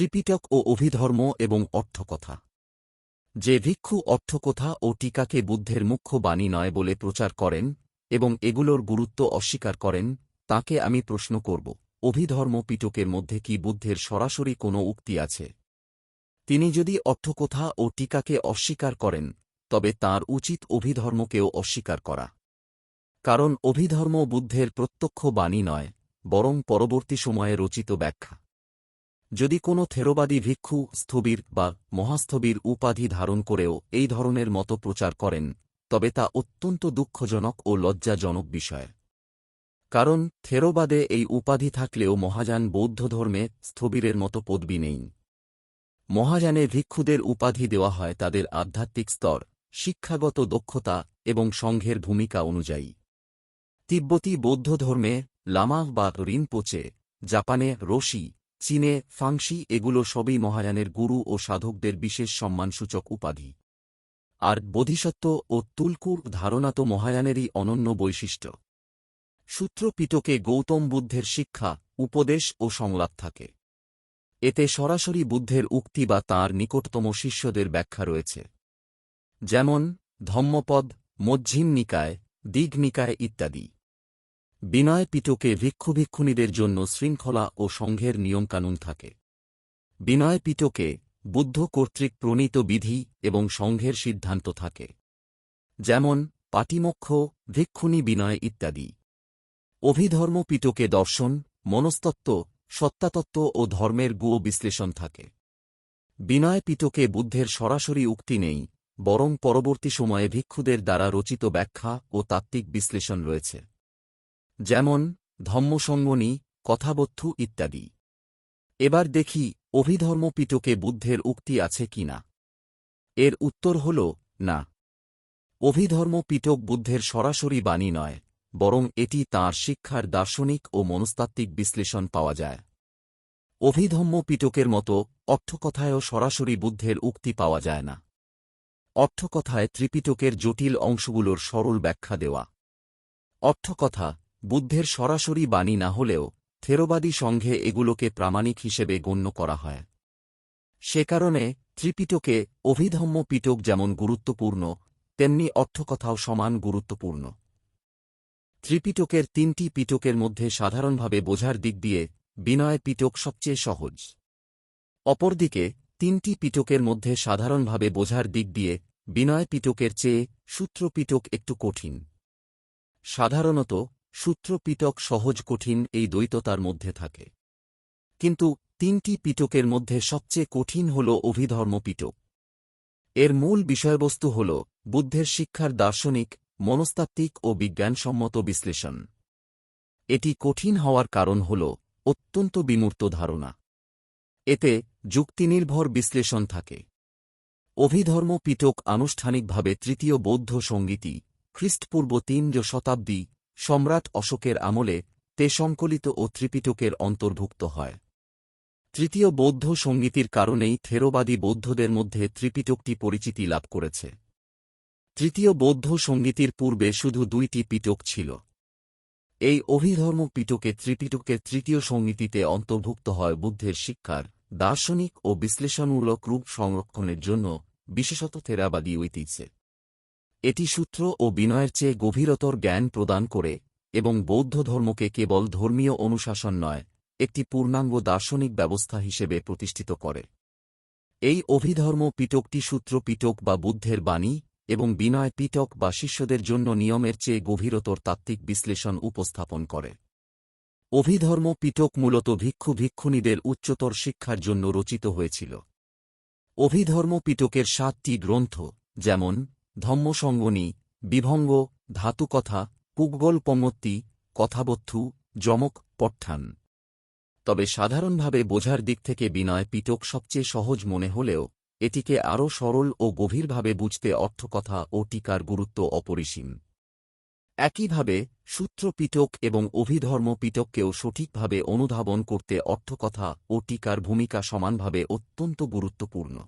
ত্রিপিটক ও অভিধর্ম এবং অর্থকথা। যে ভিক্ষু অর্থকথা ও টিকাকে বুদ্ধের মুখ্য বাণী নয় বলে প্রচার করেন এবং এগুলোর গুরুত্ব অস্বীকার করেন, তাকে আমি প্রশ্ন করব, অভিধর্ম পিটকের মধ্যে কি বুদ্ধের সরাসরি কোনো উক্তি আছে? তিনি যদি অর্থকথা ও টিকাকে অস্বীকার করেন, তবে তার উচিত অভিধর্মকেও অস্বীকার করা। কারণ অভিধর্ম বুদ্ধের প্রত্যক্ষ বাণী নয়, বরং পরবর্তী সময়ে রচিত ব্যাখ্যা। যদি কোনো থেরোবাদী ভিক্ষু, স্থবির বা মহাস্থবির উপাধি ধারণ করেও এই ধরনের মতো প্রচার করেন, তবে তা অত্যন্ত দুঃখজনক ও লজ্জাজনক বিষয়। কারণ থেরোবাদে এই উপাধি থাকলেও মহাযান বৌদ্ধ ধর্মে স্থবিরের মতো পদবি নেই। মহাযানে ভিক্ষুদের উপাধি দেওয়া হয় তাদের আধ্যাত্মিক স্তর, শিক্ষাগত দক্ষতা এবং সংঘের ভূমিকা অনুযায়ী। তিব্বতী বৌদ্ধ ধর্মে লামা বা রিনপোচে জাপানে রশি চীনে, ফাংশি এগুলো সবই মহাযানের গুরু ও সাধকদের বিশেষ সম্মানসূচক উপাধি। আর বোধিসত্ত্ব ও তুলকুর ধারণা তো মহায়ানেরই অনন্য বৈশিষ্ট্য। সূত্র পিটকে গৌতম বুদ্ধের শিক্ষা, উপদেশ ও সংলাপ থাকে। এতে সরাসরি বুদ্ধের উক্তি বা তাঁর নিকটতম শিষ্যদের ব্যাখ্যা রয়েছে। যেমন, ধম্মপদ মজ্জিম নিকায় দিগ নিকায় ইত্যাদি। বিনয় পিটকে ভিক্ষুভিক্ষুণীদের জন্য শৃঙ্খলা ও সংঘের নিয়মকানুন থাকে। বিনয় পিটকে বুদ্ধ কর্তৃক প্রণীত বিধি এবং সংঘের সিদ্ধান্ত থাকে। যেমন, পাটিমক্ষ, ভিক্ষুণী বিনয় ইত্যাদি। অভিধর্ম পিটকে দর্শন, মনস্তত্ত্ব, সত্তাতত্ত্ব ও ধর্মের গুয় বিশ্লেষণ থাকে। বিনয় পিটকে বুদ্ধের সরাসরি উক্তি নেই, বরং পরবর্তী সময়ে ভিক্ষুদের দ্বারা রচিত ব্যাখ্যা ও তাত্ত্বিক বিশ্লেষণ রয়েছে। যেমন, ধম্মসঙ্গনী কথাবত্থু ইত্যাদি। এবার দেখি অভিধর্ম পিটকে বুদ্ধের উক্তি আছে কি না। এর উত্তর হল, না। অভিধর্ম পিটক বুদ্ধের সরাসরি বাণী নয়, বরং এটি তাঁর শিক্ষার দার্শনিক ও মনস্তাত্ত্বিক বিশ্লেষণ পাওয়া যায়। অভিধম্ম পিটকের মতো অর্থকথায়ও সরাসরি বুদ্ধের উক্তি পাওয়া যায় না। অর্থকথায় ত্রিপিটকের জটিল অংশগুলোর সরল ব্যাখ্যা দেওয়া। অর্থকথা বুদ্ধের সরাসরি বাণী না হলেও থেরোবাদী সংঘে এগুলোকে প্রামাণিক হিসেবে গণ্য করা হয়। সে কারণে ত্রিপিটকে অভিধম্ম পিটক যেমন গুরুত্বপূর্ণ, তেমনি অর্থকথাও সমান গুরুত্বপূর্ণ। ত্রিপিটকের তিনটি পিটকের মধ্যে সাধারণভাবে বোঝার দিক দিয়ে বিনয় পিটক সবচেয়ে সহজ। অপরদিকে তিনটি পিটকের মধ্যে সাধারণভাবে বোঝার দিক দিয়ে বিনয় পিটকের চেয়ে সূত্র পিটক একটু কঠিন। সাধারণত সূত্র পিটক সহজ কঠিন এই দ্বৈততার মধ্যে থাকে। কিন্তু তিনটি পিটকের মধ্যে সবচেয়ে কঠিন হল অভিধর্ম পিটক। এর মূল বিষয়বস্তু হল বুদ্ধের শিক্ষার দার্শনিক, মনস্তাত্ত্বিক ও বিজ্ঞানসম্মত বিশ্লেষণ। এটি কঠিন হওয়ার কারণ হল অত্যন্ত বিমূর্ত ধারণা। এতে যুক্তিনির্ভর বিশ্লেষণ থাকে। অভিধর্ম পিটক আনুষ্ঠানিকভাবে তৃতীয় বৌদ্ধ সঙ্গীতি খ্রিস্টপূর্ব তিন শতাব্দী সম্রাট অশোকের আমলে তে সংকলিত ও ত্রিপিটকের অন্তর্ভুক্ত হয়। তৃতীয় বৌদ্ধ সঙ্গীতির কারণেই থেরোবাদী বৌদ্ধদের মধ্যে ত্রিপিটকটি পরিচিতি লাভ করেছে। তৃতীয় বৌদ্ধ সঙ্গীতির পূর্বে শুধু দুইটি পিটক ছিল। এই অভিধর্ম পিটকে ত্রিপিটকের তৃতীয় সঙ্গীতিতে অন্তর্ভুক্ত হয় বুদ্ধের শিক্ষার, দার্শনিক ও বিশ্লেষণমূলক রূপ সংরক্ষণের জন্য, বিশেষত থেরাবাদী ঐতিহ্যে। এটি সূত্র ও বিনয়ের চেয়ে গভীরতর জ্ঞান প্রদান করে এবং বৌদ্ধ ধর্মকে কেবল ধর্মীয় অনুশাসন নয়, একটি পূর্ণাঙ্গ দার্শনিক ব্যবস্থা হিসেবে প্রতিষ্ঠিত করে। এই অভিধর্ম পিটকটি সূত্র পিটক বা বুদ্ধের বাণী এবং বিনয় পিটক বা শিষ্যদের জন্য নিয়মের চেয়ে গভীরতর তাত্ত্বিক বিশ্লেষণ উপস্থাপন করে। অভিধর্ম পিটক মূলত ভিক্ষু ভিক্ষুণীদের উচ্চতর শিক্ষার জন্য রচিত হয়েছিল। অভিধর্ম পিটকের সাতটি গ্রন্থ, যেমন ধম্মসঙ্গনী, বিভঙ্গ, ধাতুকথা পুগল পঙ্গত্তি কথাবত্থু, যমক, পট্ঠান। তবে সাধারণভাবে বোঝার দিক থেকে বিনয় পিটক সবচেয়ে সহজ মনে হলেও, এটিকে আরও সরল ও গভীরভাবে বুঝতে অর্থকথা ও টিকার গুরুত্ব অপরিসীম। একইভাবে, সূত্র পিটক এবং অভিধর্ম পিটককেও সঠিকভাবে অনুধাবন করতে অর্থকথা ও টিকার ভূমিকা সমানভাবে অত্যন্ত গুরুত্বপূর্ণ।